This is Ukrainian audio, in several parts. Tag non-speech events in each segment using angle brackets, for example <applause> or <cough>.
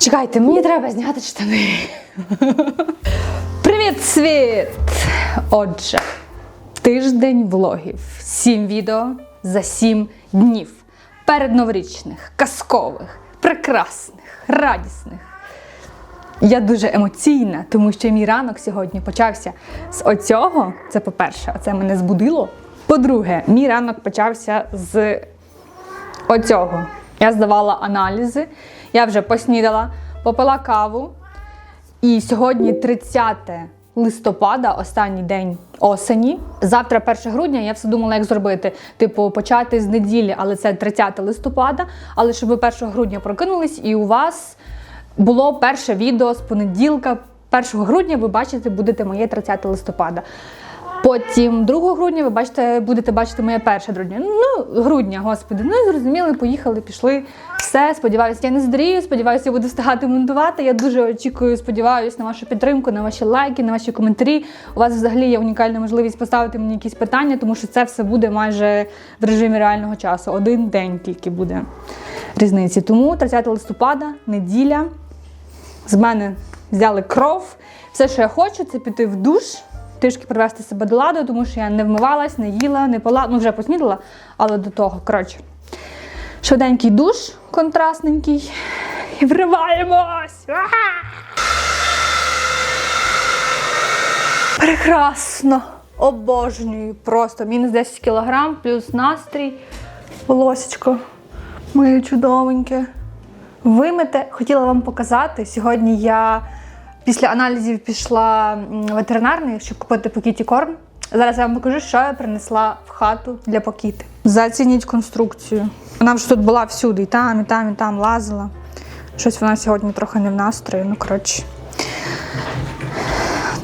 Чекайте, мені треба зняти штани. Привіт, світ! Отже, тиждень влогів. Сім відео за сім днів. Передноворічних, казкових, прекрасних, радісних. Я дуже емоційна, тому що мій ранок сьогодні почався з оцього. Це по-перше, це мене збудило. По-друге, мій ранок почався з оцього. Я здавала аналізи, я вже поснідала, попила каву. І сьогодні 30 листопада, останній день осені. Завтра, 1 грудня, я все думала, як зробити. Типу, почати з неділі, але це 30 листопада. Але щоб ви 1 грудня прокинулись, і у вас було перше відео з понеділка. 1 грудня ви бачите, будете моє 30 листопада. Потім 2 грудня ви бачите, будете бачити моє 1 грудня. Ну, грудня, господи. Ну зрозуміли, поїхали, пішли. Все, сподіваюся, я не здрію, сподіваюся, я буду встигати монтувати. Я дуже очікую, сподіваюся на вашу підтримку, на ваші лайки, на ваші коментарі. У вас взагалі є унікальна можливість поставити мені якісь питання, тому що це все буде майже в режимі реального часу. Один день тільки буде різниці. Тому 30 листопада, неділя. З мене взяли кров. Все, що я хочу, це піти в душ, трішки привести себе до ладу, тому що я не вмивалась, не їла, не пила, ну вже поснідала, але до того, коротше. Швиденький душ контрастненький. І вриваємось! Прекрасно! Обожнюю! Просто мінус 10 кілограм, плюс настрій. Волосечко моє чудовеньке. Вимите, хотіла вам показати. Сьогодні я після аналізів пішла ветеринарний, щоб купити покіті корм. Зараз я вам покажу, що я принесла в хату для покіти. Зацініть конструкцію. Вона вже тут була всюди, і там, і там, і там лазила. Щось вона сьогодні трохи не в настрої. Ну, коротше.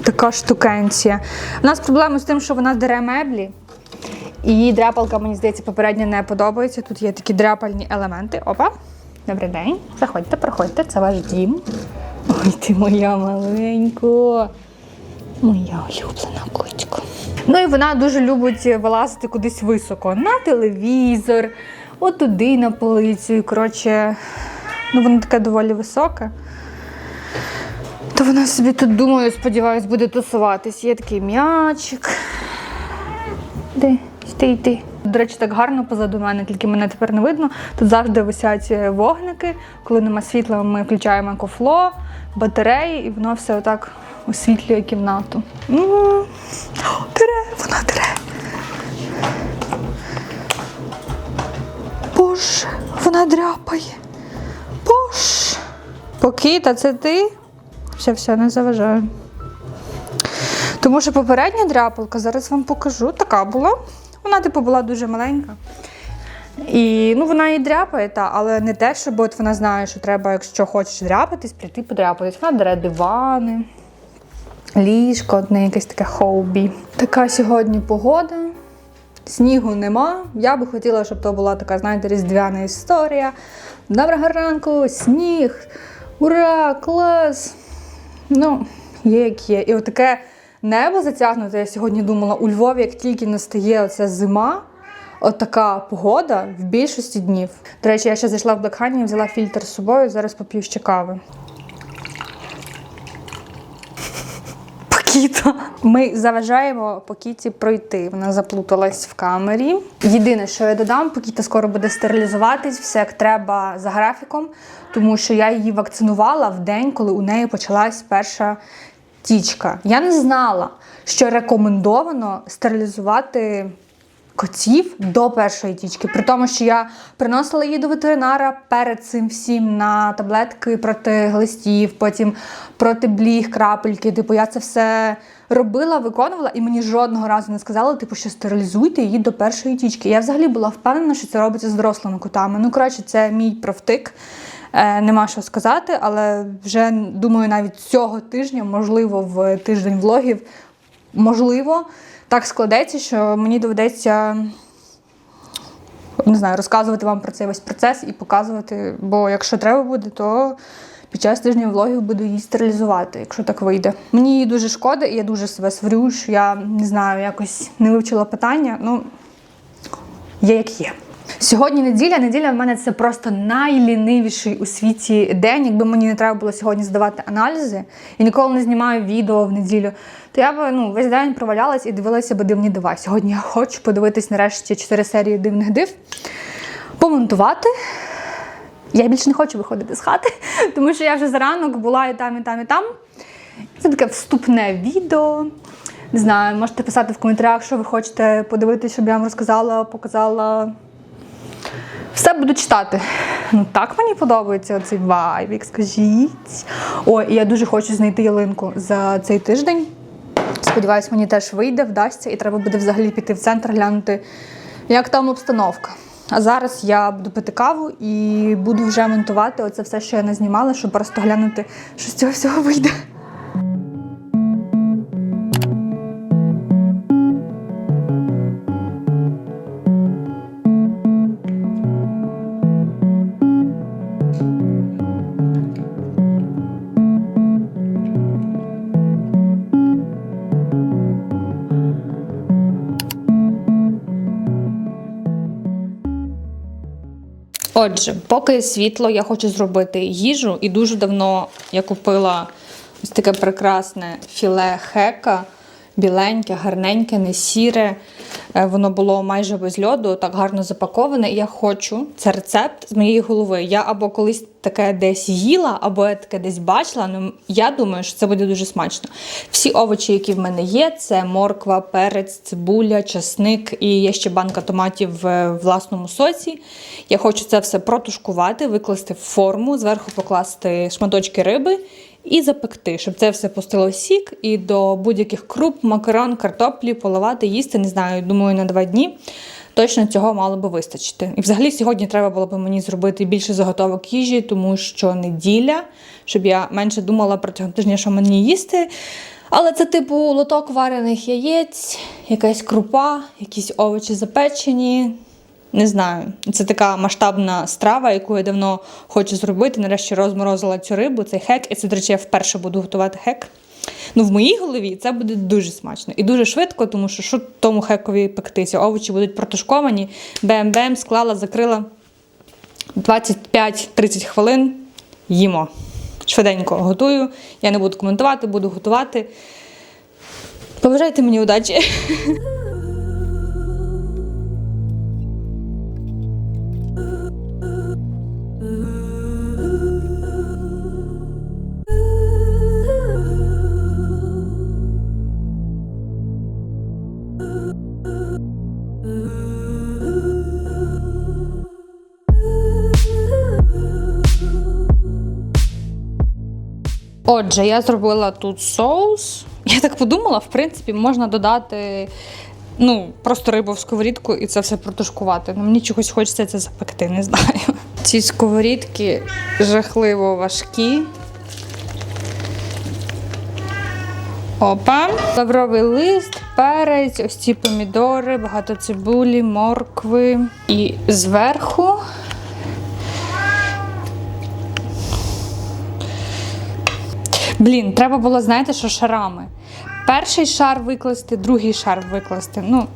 Така штукенція. У нас проблема з тим, що вона дере меблі. І її дряпалка, мені здається, попередньо не подобається. Тут є такі дряпальні елементи. Опа. Добрий день. Заходьте, проходьте, це ваш дім. Ой, ти моя маленько. Моя улюблена кучка. Ну і вона дуже любить вилазити кудись високо. На телевізор, от туди на полицю. Коротше, ну воно таке доволі високе. То вона собі тут, думаю, сподіваюсь, буде тусуватись. Є такий м'ячик. Де? Йди, йди. До речі, так гарно позаду мене, тільки мене тепер не видно. Тут завжди висять вогники. Коли нема світла, ми включаємо екофло, батареї, і воно все отак освітлює кімнату. М. О, Дере, вона дере. Боже, вона дряпає. Боже. Покіта, це ти? Все, все, не заважаю. Тому що попередня дряпалка, зараз вам покажу, така була. Вона, типу, була дуже маленька. І ну, вона і дряпає, та, але не те, щоб от вона знає, що треба, якщо хочеш дряпатись, прийти подряпатись. Вона дере дивани, ліжко, одне якесь таке хобі. Така сьогодні погода. Снігу нема. Я би хотіла, щоб то була така, знаєте, різдвяна історія. Доброго ранку, сніг! Ура! Клас! Ну, є як є. І отаке небо затягнуте. Я сьогодні думала, у Львові, як тільки настає оця зима, отака погода в більшості днів. До речі, я ще зайшла в Honey, взяла фільтр з собою, зараз поп'ю ще кави. Покіта. Ми заважаємо Покіті пройти. Вона заплуталась в камері. Єдине, що я додам, Покіта скоро буде стерилізуватись, все як треба за графіком, тому що я її вакцинувала в день, коли у неї почалась перша тічка. Я не знала, що рекомендовано стерилізувати котів до першої тічки. При тому, що я приносила її до ветеринара перед цим всім на таблетки проти глистів, потім проти бліг, крапельки. Типу, я це все робила, виконувала, і мені жодного разу не сказали, типу, що стерилізуйте її до першої тічки. Я взагалі була впевнена, що це робиться з дорослими котами. Ну, коротше, це мій провтик. Е, Нема що сказати, але вже думаю, навіть цього тижня, можливо, в тиждень влогів, можливо, так складеться, що мені доведеться не знаю, розказувати вам про цей весь процес і показувати. Бо якщо треба буде, то під час тижня влогів буду її стерилізувати, якщо так вийде. Мені її дуже шкода, і я дуже себе сварю, що я не знаю, якось не вивчила питання. Ну, є як є. Сьогодні неділя. Неділя в мене це просто найлінивіший у світі день. Якби мені не треба було сьогодні здавати аналізи і ніколи не знімаю відео в неділю, то я б ну, весь день провалялась і дивилася би дивні дива. Сьогодні я хочу подивитись нарешті 4 серії дивних див, помонтувати. Я більше не хочу виходити з хати, <laughs> тому що я вже заранок була і там, і там, і там. Це таке вступне відео. Не знаю, можете писати в коментарях, що ви хочете подивитися, щоб я вам розказала, показала. Все буду читати. Ну так мені подобається цей вайбік, скажіть. О, і я дуже хочу знайти ялинку за цей тиждень. Сподіваюсь, мені теж вийде, вдасться, і треба буде взагалі піти в центр, глянути, як там обстановка. А зараз я буду пити каву і буду вже монтувати оце все, що я назнімала, щоб просто глянути, що з цього всього вийде. Отже, поки світло, я хочу зробити їжу, і дуже давно я купила ось таке прекрасне філе хека, біленьке, гарненьке, не сіре. Е, Воно було майже без льоду, так гарно запаковане. Я хочу це рецепт з моєї голови. Я або колись таке десь їла, або я таке десь бачила. Ну я думаю, що це буде дуже смачно. Всі овочі, які в мене є, це морква, перець, цибуля, часник і є ще банка томатів в власному соці. Я хочу це все протушкувати, викласти в форму, зверху покласти шматочки риби і запекти, щоб це все пустило сік і до будь-яких круп, макарон, картоплі поливати, їсти. Не знаю, думаю, на два дні. Точно цього мало би вистачити. І взагалі сьогодні треба було б мені зробити більше заготовок їжі, тому що неділя, щоб я менше думала протягом тижня, що мені їсти. Але це типу лоток варених яєць, якась крупа, якісь овочі запечені. Не знаю, це така масштабна страва, яку я давно хочу зробити. Нарешті розморозила цю рибу, цей хек. І це, до речі, я вперше буду готувати хек. Ну, в моїй голові це буде дуже смачно і дуже швидко, тому що що тому хекові пектися? Овочі будуть протушковані, бем-бем, склала, закрила 25-30 хвилин. Їмо. Швиденько готую. Я не буду коментувати, буду готувати. Побажайте мені удачі. <laughs> Отже, я зробила тут соус. Я так подумала, в принципі, можна додати ну, просто рибу в сковорідку і це все протушкувати. Ну, мені чогось хочеться це запекти, не знаю. Ці сковорідки жахливо важкі. Опа. Лавровий лист, перець, ось ці помідори, багато цибулі, моркви. І зверху Блін, треба було, знаєте, що шарами. Перший шар викласти, другий шар викласти. Ну,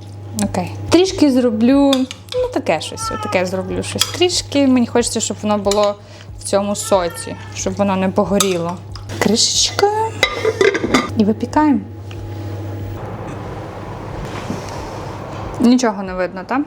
окей. Трішки зроблю, ну таке щось, таке зроблю щось. Трішки. Мені хочеться, щоб воно було в цьому соці, щоб воно не погоріло. Кришечка. І випікаємо. Нічого не видно, так?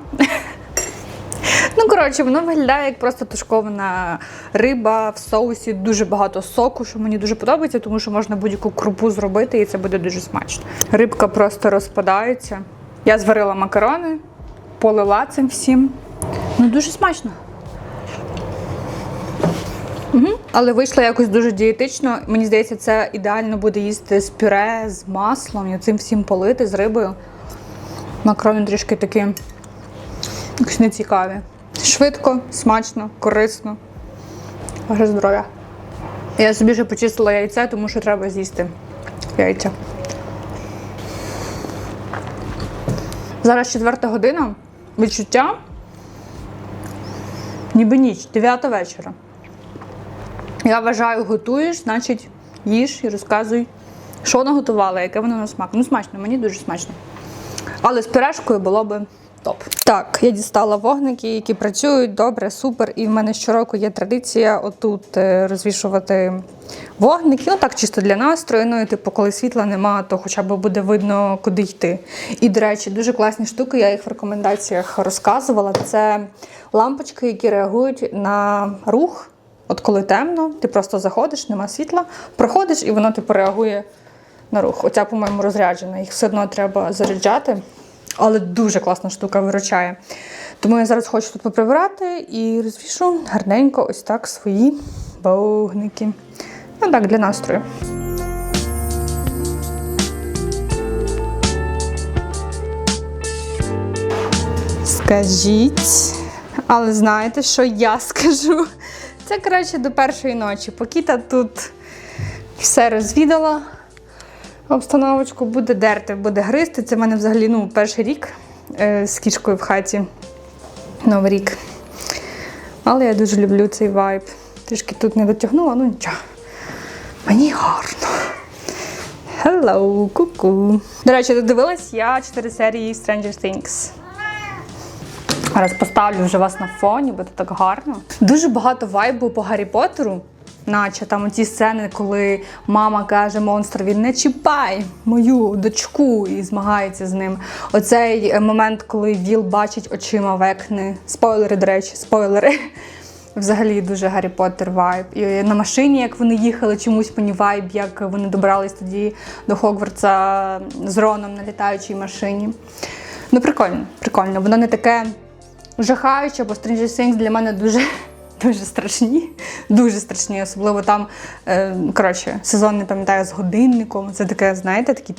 Ну, коротше, воно виглядає як просто тушкована риба в соусі, дуже багато соку, що мені дуже подобається, тому що можна будь-яку крупу зробити, і це буде дуже смачно. Рибка просто розпадається. Я зварила макарони, полила цим всім. Ну, дуже смачно. Угу. Але вийшло якось дуже дієтично. Мені здається, це ідеально буде їсти з пюре, з маслом і цим всім полити з рибою. Макарони трішки такі якось нецікаві. Швидко, смачно, корисно. Ваше здоров'я. Я собі вже почистила яйце, тому що треба з'їсти яйця. Зараз четверта година. Відчуття. Ніби ніч, 9 вечора. Я вважаю, готуєш, значить їж і розказуй, що наготувала, яке воно на смак. Ну, смачно, мені дуже смачно. Але з пюрешкою було би топ. Так, я дістала вогники, які працюють добре, супер. І в мене щороку є традиція отут е, розвішувати вогники. Ну так, чисто для настрою. Ну і типу, коли світла нема, то хоча б буде видно, куди йти. І, до речі, дуже класні штуки, я їх в рекомендаціях розказувала. Це лампочки, які реагують на рух. От коли темно, ти просто заходиш, нема світла, проходиш і воно типу реагує на рух. Оця, по-моєму, розряджена. Їх все одно треба заряджати. Але дуже класна штука виручає. Тому я зараз хочу тут поприбирати і розвішу гарненько ось так свої вогники. Ну так, для настрою. Скажіть, але знаєте, що я <laughs> скажу? Це краще до першої ночі. Покіта тут все розвідала. Обстановочку буде дерти, буде гризти. Це в мене взагалі ну, перший рік е, з кішкою в хаті. Новий рік. Але я дуже люблю цей вайб. Трішки тут не дотягнула, ну нічого. Мені гарно. Hello, ку-ку. До речі, додивилась я 4 серії Stranger Things. Зараз поставлю вже вас на фоні, буде так гарно. Дуже багато вайбу по Гаррі Поттеру. Наче там ті сцени, коли мама каже монстрові не чіпай мою дочку і змагається з ним. Оцей е, момент, коли Віл бачить очима векни. Спойлери, до речі, спойлери. <laughs> Взагалі дуже Гаррі Поттер вайб. І на машині, як вони їхали, чомусь мені вайб, як вони добрались тоді до Хогвартса з Роном на літаючій машині. Ну, прикольно, прикольно. Воно не таке жахаюче, бо Stranger Things для мене дуже. Дуже страшні, дуже страшні, особливо там, е, коротше, сезон не пам'ятаю з годинником. Це таке, знаєте, такі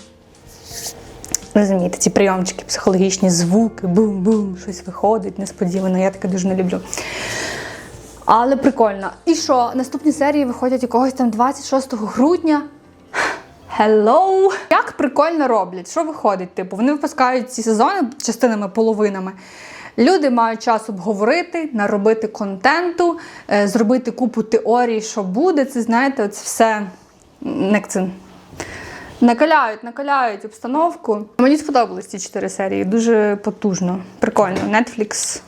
розумієте, ці прийомчики, психологічні звуки, бум-бум, щось виходить несподівано. Я таке дуже не люблю. Але прикольно. І що? Наступні серії виходять якогось там 26 грудня. Hello! Як прикольно роблять? Що виходить? Типу, вони випускають ці сезони частинами, половинами. Люди мають час обговорити, наробити контенту, е, зробити купу теорій, що буде. Це знаєте, це все як це, накаляють, накаляють обстановку. Мені сподобались ці чотири серії. Дуже потужно, прикольно. Netflix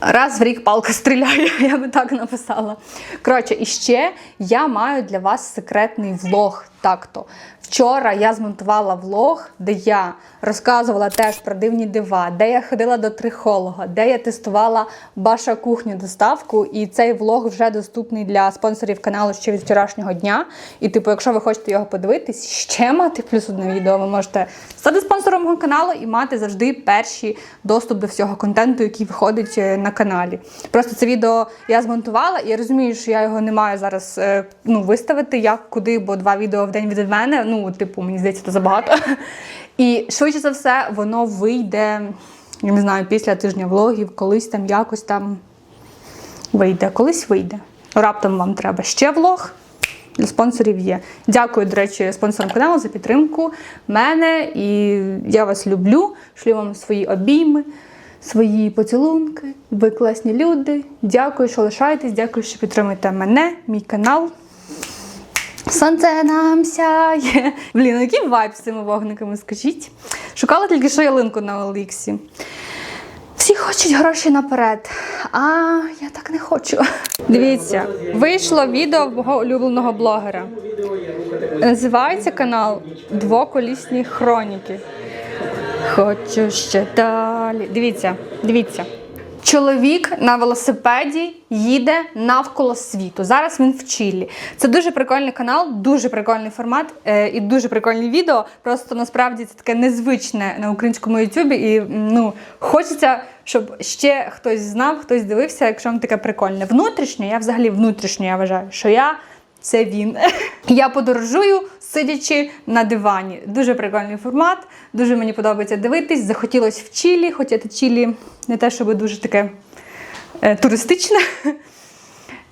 Раз в рік палка стріляє, <laughs> я би так написала. Коротше, і ще я маю для вас секретний влог. Так-то. Вчора я змонтувала влог, де я розказувала теж про дивні дива, де я ходила до трихолога, де я тестувала Баша кухню доставку. І цей влог вже доступний для спонсорів каналу ще від вчорашнього дня. І, типу, якщо ви хочете його подивитись, ще мати плюс одне відео, ви можете стати спонсором мого каналу і мати завжди перший доступ до всього контенту, який виходить е, на каналі. Просто це відео я змонтувала, і я розумію, що я його не маю зараз е, ну, виставити як куди, бо два відео в день від мене. Ну, типу, мені здається, це забагато. І швидше за все, воно вийде, я не знаю, після тижня влогів, колись там якось там вийде, колись вийде. Раптом вам треба ще влог. Для спонсорів є. Дякую, до речі, спонсорам каналу за підтримку мене. І я вас люблю. Шлю вам свої обійми, свої поцілунки. Ви класні люди. Дякую, що лишаєтесь. Дякую, що підтримуєте мене, мій канал. Сонце нам сяє. Блін, який вайб з цими вогниками, скажіть. Шукала тільки що ялинку на Оліксі. Всі хочуть гроші наперед, а я так не хочу. Дивіться, вийшло відео мого улюбленого блогера. Називається канал Двоколісні хроніки. Хочу ще далі. Дивіться, дивіться. Чоловік на велосипеді їде навколо світу. Зараз він в Чилі. Це дуже прикольний канал, дуже прикольний формат е, і дуже прикольні відео. Просто насправді це таке незвичне на українському ютубі. І ну хочеться, щоб ще хтось знав, хтось дивився, якщо вам таке прикольне. Внутрішньо, я взагалі внутрішньо я вважаю, що я. Це він. <laughs> Я подорожую, сидячи на дивані. Дуже прикольний формат, дуже мені подобається дивитись. Захотілося в Чилі, хоча це Чилі не те, щоб дуже таке е, туристичне.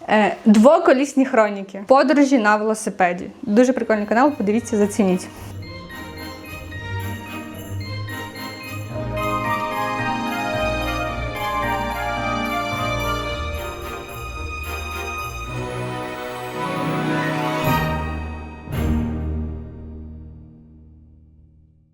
Е, двоколісні хроніки. Подорожі на велосипеді. Дуже прикольний канал, подивіться, зацініть.